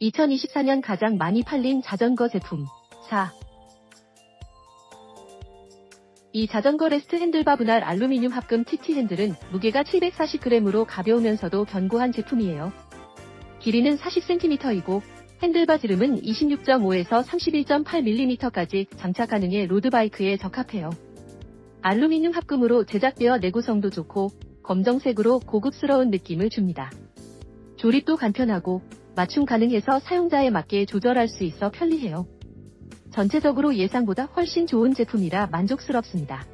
2024년 가장 많이 팔린 자전거 제품 4. 이 자전거 레스트 핸들바 분할 알루미늄 합금 TT 핸들은 무게가 740g으로 가벼우면서도 견고한 제품이에요. 길이는 40cm이고 핸들바 지름은 26.5에서 31.8mm까지 장착 가능해 로드바이크에 적합해요. 알루미늄 합금으로 제작되어 내구성도 좋고 검정색으로 고급스러운 느낌을 줍니다. 조립도 간편하고 맞춤 가능해서 사용자에 맞게 조절할 수 있어 편리해요. 전체적으로 예상보다 훨씬 좋은 제품이라 만족스럽습니다.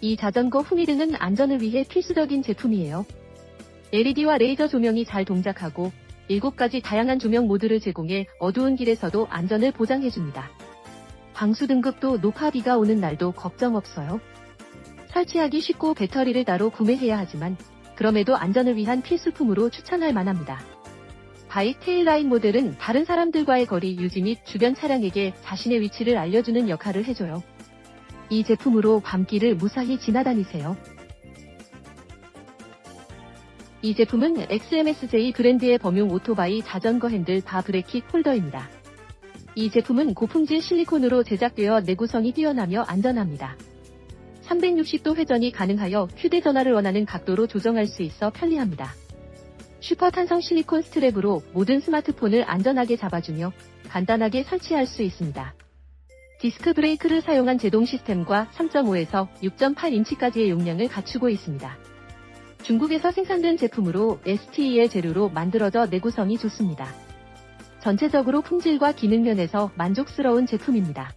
이 자전거 후미등은 안전을 위해 필수적인 제품이에요. LED와 레이저 조명이 잘 동작하고 7가지 다양한 조명 모드를 제공해 어두운 길에서도 안전을 보장해줍니다. 방수 등급도 높아 비가 오는 날도 걱정 없어요. 설치하기 쉽고 배터리를 따로 구매해야 하지만 그럼에도 안전을 위한 필수품으로 추천할 만합니다. 바이크 테일라인 모델은 다른 사람들과의 거리 유지 및 주변 차량에게 자신의 위치를 알려주는 역할을 해줘요. 이 제품으로 밤길을 무사히 지나다니세요. 이 제품은 XMSJ 브랜드의 범용 오토바이 자전거 핸들 바 브레킷 홀더입니다. 이 제품은 고품질 실리콘으로 제작되어 내구성이 뛰어나며 안전합니다. 360도 회전이 가능하여 휴대전화를 원하는 각도로 조정할 수 있어 편리합니다. 슈퍼 탄성 실리콘 스트랩으로 모든 스마트폰을 안전하게 잡아주며 간단하게 설치할 수 있습니다. 디스크 브레이크를 사용한 제동 시스템과 3.5에서 6.8인치까지의 용량을 갖추고 있습니다. 중국에서 생산된 제품으로 STE의 재료로 만들어져 내구성이 좋습니다. 전체적으로 품질과 기능 면에서 만족스러운 제품입니다.